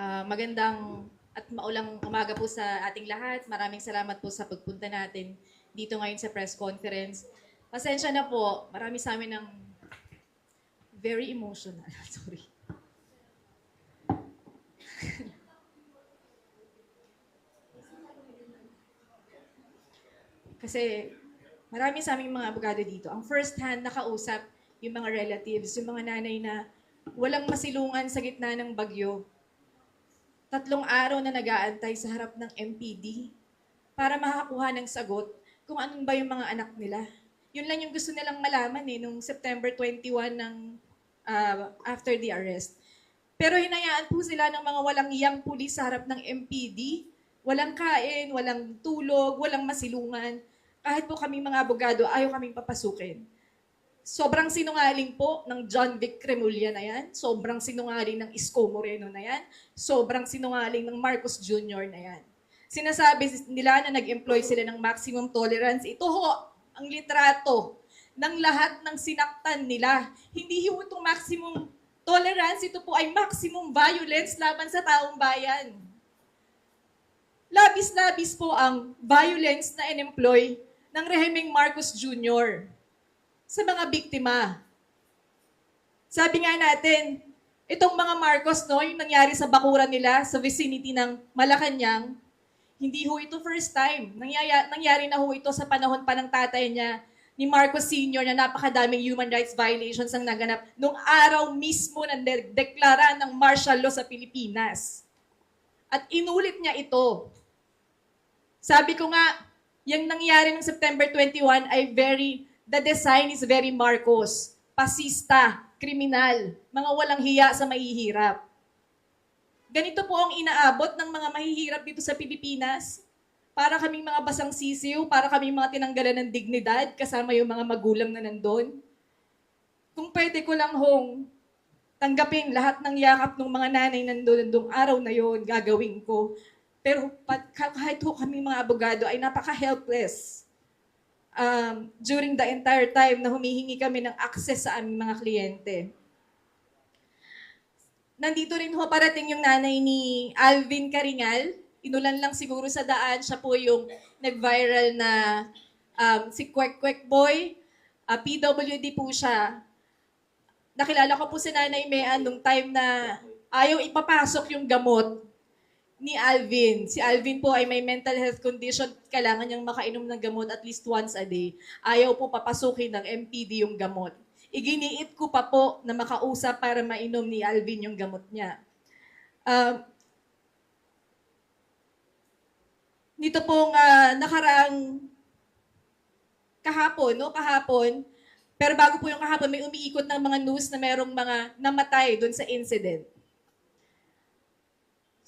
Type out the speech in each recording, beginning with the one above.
Ah, magandang at maulang umaga po sa ating lahat. Maraming salamat po sa pagpunta natin dito ngayon sa press conference. Pasensya na po, marami sa amin ng very emotional. Sorry. Kasi marami sa aming mga abogado dito. Ang first hand nakausap yung mga relatives, yung mga nanay na walang masilungan sa gitna ng bagyo. Tatlong araw na nag-aantay sa harap ng MPD para makakuha ng sagot kung anong ba yung mga anak nila. Yun lang yung gusto nilang malaman eh, nung September 21 ng ah, after the arrest. Pero hinayaan po sila ng mga walang iyang pulis sa harap ng MPD. Walang kain, walang tulog, walang masilungan. Kahit po kami mga abogado, ayaw kaming papasukin. Sobrang sinungaling po ng John Vic Cremulya na yan. Sobrang sinungaling ng Isko Moreno na yan. Sobrang sinungaling ng Marcos Jr. na yan. Sinasabi nila na nag-employ sila ng maximum tolerance. Ito ho, ang litrato ng lahat ng sinaktan nila. Hindi ho itong maximum tolerance, ito po ay maximum violence laban sa taong bayan. Labis-labis po ang violence na in-employ ng rehimeng Marcos Jr. sa mga biktima. Sabi nga natin, itong mga Marcos, no, yung nangyari sa bakuran nila sa vicinity ng Malacanang, hindi ho ito first time. Nangyaya, nangyari na ho ito sa panahon pa ng tatay niya, ni Marcos Sr. na napakadaming human rights violations ang naganap nung araw mismo na de- deklara ng martial law sa Pilipinas. At inulit niya ito. Sabi ko nga, yung nangyari ng September 21 ay very, the design is very Marcos. Pasista, kriminal, mga walang hiya sa mahihirap. Ganito po ang inaabot ng mga mahihirap dito sa Pilipinas. Para kaming mga basang sisiw, para kaming mga tinanggalan ng dignidad, kasama yung mga magulang na nandun. Kung pwede ko lang hong tanggapin lahat ng yakap ng mga nanay nandun, nandung araw na yon gagawin ko. Pero kahit ho kami mga abogado ay napaka-helpless um, during the entire time na humihingi kami ng access sa aming mga kliyente. Nandito rin ho parating yung nanay ni Alvin Karingal. Inulan lang siguro sa daan. Siya po yung nag-viral na um, si Kwek Kwek Boy. Uh, PWD po siya. Nakilala ko po si Nanay Mean nung time na ayaw ipapasok yung gamot ni Alvin. Si Alvin po ay may mental health condition. Kailangan niyang makainom ng gamot at least once a day. Ayaw po papasukin ng MPD yung gamot. Iginiit ko pa po na makausap para mainom ni Alvin yung gamot niya. Um, nito pong ah, nakaraang kahapon, no? Kahapon, pero bago po yung kahapon, may umiikot ng mga news na merong mga namatay doon sa incident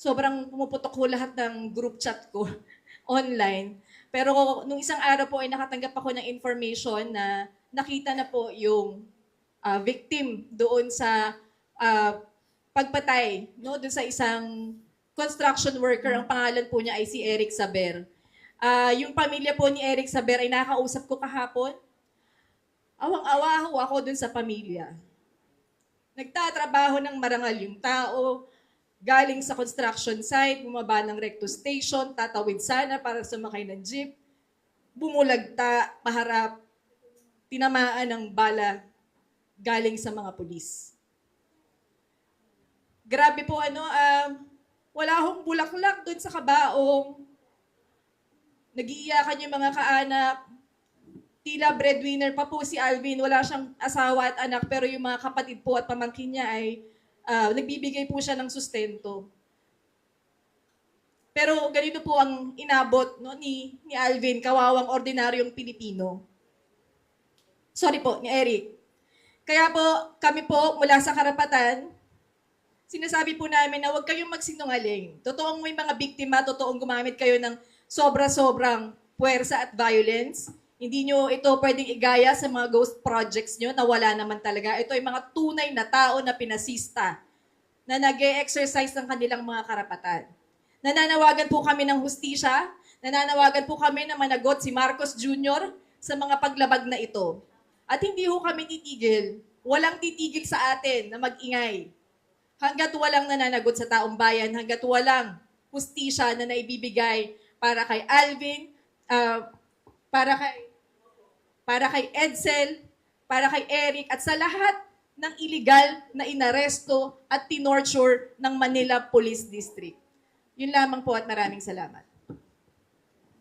sobrang pumuputok ko lahat ng group chat ko online. Pero nung isang araw po ay nakatanggap ako ng information na nakita na po yung ah, victim doon sa ah, pagpatay, no? Doon sa isang construction worker. Ang pangalan po niya ay si Eric Saber. Ah, yung pamilya po ni Eric Saber ay nakausap ko kahapon. Awang-awa ako doon sa pamilya. Nagtatrabaho ng marangal yung tao, galing sa construction site, bumaba ng recto station, tatawid sana para sumakay ng jeep, bumulagta, paharap, tinamaan ng bala galing sa mga pulis. Grabe po ano, um, wala akong bulaklak doon sa kabaong. Nagiiyakan yung mga kaanak. Tila breadwinner pa po si Alvin. Wala siyang asawa at anak pero yung mga kapatid po at pamangkin niya ay ah, nagbibigay po siya ng sustento. Pero ganito po ang inabot no, ni, ni Alvin, kawawang ordinaryong Pilipino. Sorry po, ni Eric. Kaya po, kami po mula sa karapatan, sinasabi po namin na huwag kayong magsinungaling. Totoong may mga biktima, totoong gumamit kayo ng sobra-sobrang puwersa at violence. Hindi nyo ito pwedeng igaya sa mga ghost projects nyo na wala naman talaga. Ito ay mga tunay na tao na pinasista na nag exercise ng kanilang mga karapatan. Nananawagan po kami ng hustisya, nananawagan po kami na managot si Marcos Jr. sa mga paglabag na ito. At hindi ho kami titigil, walang titigil sa atin na magingay hanggat walang nananagot sa taong bayan, hanggat walang hustisya na naibibigay para kay Alvin, ah, para kay para kay Edsel, para kay Eric, at sa lahat ng illegal na inaresto at tinorture ng Manila Police District. Yun lamang po at maraming salamat.